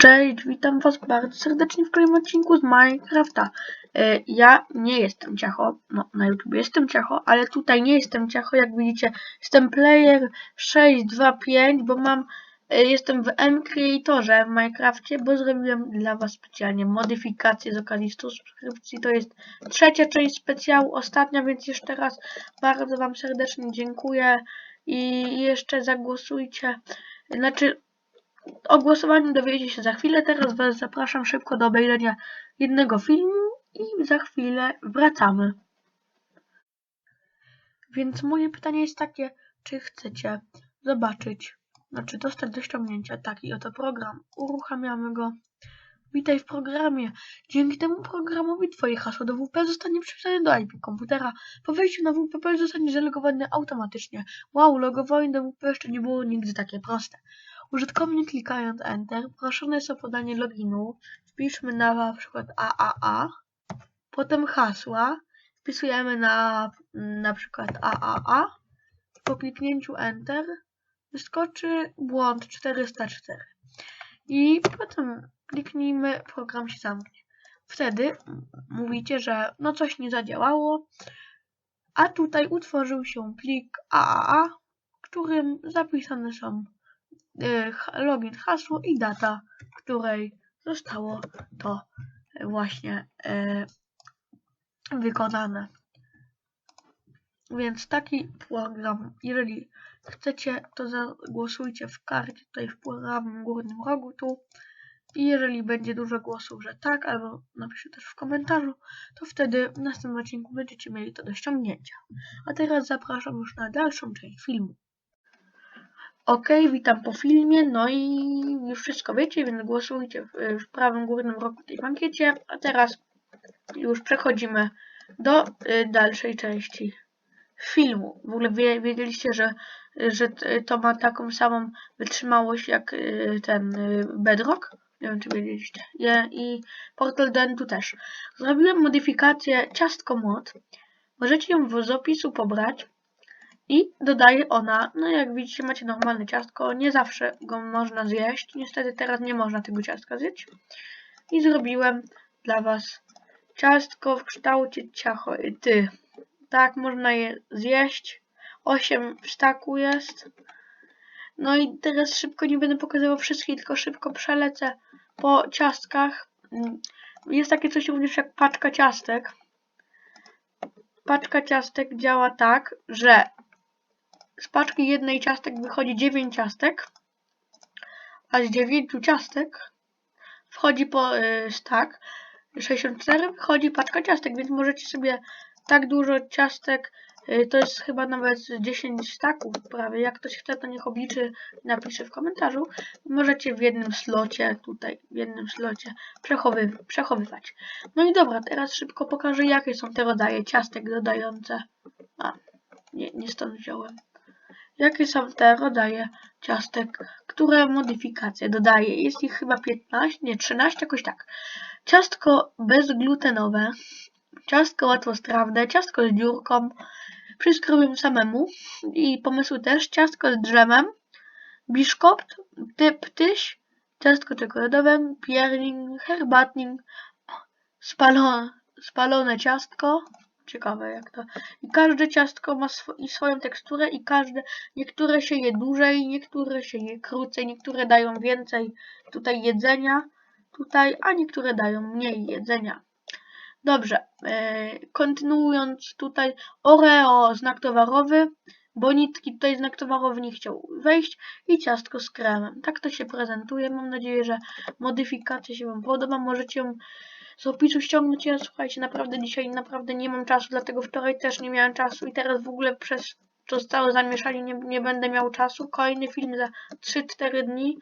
Cześć, witam was bardzo serdecznie w kolejnym odcinku z Minecrafta. E, Ja nie jestem ciacho, no na YouTube jestem ciacho, ale tutaj nie jestem ciacho, jak widzicie. Jestem player 625, bo mam, e, jestem w M-Creatorze w Minecrafcie, bo zrobiłem dla was specjalnie modyfikację z okazji 100 subskrypcji, to jest trzecia część specjału, ostatnia, więc jeszcze raz bardzo wam serdecznie dziękuję. I jeszcze zagłosujcie, znaczy o głosowaniu dowiecie się za chwilę. Teraz Was zapraszam szybko do obejrzenia jednego filmu i za chwilę wracamy. Więc moje pytanie jest takie, czy chcecie zobaczyć, znaczy dostać do ściągnięcia taki oto program. Uruchamiamy go. Witaj w programie. Dzięki temu programowi Twoje hasło do WP zostanie przypisane do IP komputera. Po wejściu na WP zostanie zalogowany automatycznie. Wow, logowanie do WP jeszcze nie było nigdy takie proste. Użytkownik klikając Enter proszony jest o podanie loginu. Wpiszmy na, przykład AAA, potem hasła. Wpisujemy na na przykład AAA. Po kliknięciu Enter wyskoczy błąd 404. I potem kliknijmy, program się zamknie. Wtedy mówicie, że no coś nie zadziałało, a tutaj utworzył się plik AAA, w którym zapisane są login, hasło i data, której zostało to właśnie y, wykonane. Więc taki program, jeżeli chcecie, to zagłosujcie w karcie tutaj w prawym górnym rogu tu. I jeżeli będzie dużo głosów, że tak, albo napiszcie też w komentarzu, to wtedy w następnym odcinku będziecie mieli to do ściągnięcia. A teraz zapraszam już na dalszą część filmu. Ok, witam po filmie, no i już wszystko wiecie, więc głosujcie w, prawym górnym rogu tej ankiecie. A teraz już przechodzimy do y, dalszej części filmu. W ogóle wie, wiedzieliście, że, że to ma taką samą wytrzymałość jak y, ten y, Bedrock? Nie wiem, czy wiedzieliście. I Portal Dentu też. Zrobiłem modyfikację ciastko mod. Możecie ją w opisu pobrać. I dodaje ona, no jak widzicie macie normalne ciastko, nie zawsze go można zjeść. Niestety teraz nie można tego ciastka zjeść. I zrobiłem dla was ciastko w kształcie ciacho ty. Tak, można je zjeść. 8 w staku jest. No i teraz szybko nie będę pokazywał wszystkich, tylko szybko przelecę po ciastkach. Jest takie coś również jak paczka ciastek. Paczka ciastek działa tak, że z paczki jednej ciastek wychodzi 9 ciastek, a z 9 ciastek wchodzi po y, stack 64 wchodzi paczka ciastek, więc możecie sobie tak dużo ciastek, y, to jest chyba nawet 10 staków prawie, jak ktoś chce to niech obliczy napisze w komentarzu. Możecie w jednym slocie, tutaj w jednym slocie przechowy, przechowywać. No i dobra, teraz szybko pokażę jakie są te rodzaje ciastek dodające. A, nie, nie stąd wziąłem. Jakie są te rodzaje ciastek, które modyfikacje dodaje? Jest ich chyba 15, nie 13, jakoś tak. Ciastko bezglutenowe, ciastko łatwostrawne, ciastko z dziurką. Wszystko robię samemu i pomysły też. Ciastko z drzemem, biszkopt, typ tyś, ciastko czekoladowe, pierning, herbatning, spalo, spalone ciastko. Ciekawe jak to. I każde ciastko ma swo i swoją teksturę i każde, niektóre się je dłużej, niektóre się je krócej, niektóre dają więcej tutaj jedzenia, tutaj, a niektóre dają mniej jedzenia. Dobrze, e, kontynuując tutaj Oreo znak towarowy, Bonitki tutaj znak towarowy nie chciał wejść i ciastko z kremem. Tak to się prezentuje. Mam nadzieję, że modyfikacja się Wam podoba. Możecie ją z opisu ściągnąć. Ja słuchajcie, naprawdę dzisiaj naprawdę nie mam czasu, dlatego wczoraj też nie miałem czasu i teraz w ogóle przez to całe zamieszanie nie, nie będę miał czasu. Kolejny film za 3-4 dni.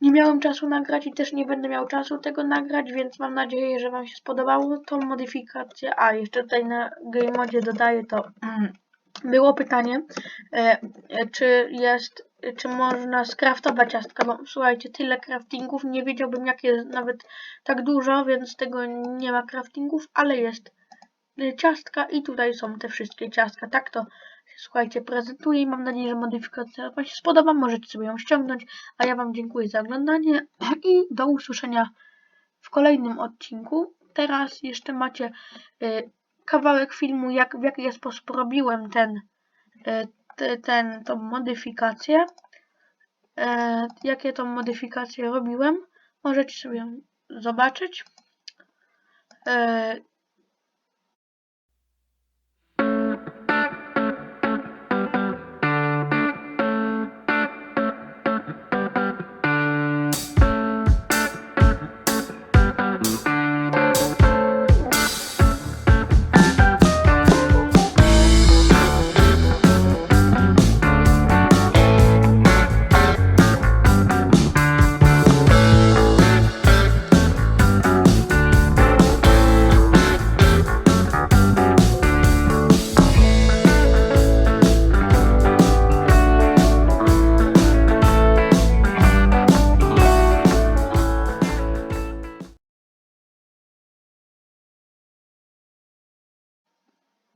Nie miałem czasu nagrać i też nie będę miał czasu tego nagrać, więc mam nadzieję, że Wam się spodobało tą modyfikację. A, jeszcze tutaj na Game Modzie dodaję to. Było pytanie, e, e, czy jest, czy można skraftować ciastka, bo słuchajcie, tyle craftingów, nie wiedziałbym jak jest nawet tak dużo, więc tego nie ma craftingów, ale jest e, ciastka i tutaj są te wszystkie ciastka. Tak to słuchajcie, prezentuję i mam nadzieję, że modyfikacja Wam się spodoba. Możecie sobie ją ściągnąć, a ja Wam dziękuję za oglądanie i do usłyszenia w kolejnym odcinku. Teraz jeszcze macie y, kawałek filmu, jak, w jaki sposób robiłem ten, y, ten, tą modyfikację. E, jakie tą modyfikacje robiłem. Możecie sobie zobaczyć. E,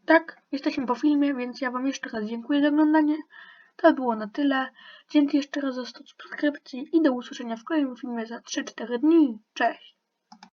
Tak, jesteśmy po filmie, więc ja Wam jeszcze raz dziękuję za oglądanie. To było na tyle. Dzięki jeszcze raz za 100 subskrypcji i do usłyszenia w kolejnym filmie za 3-4 dni. Cześć!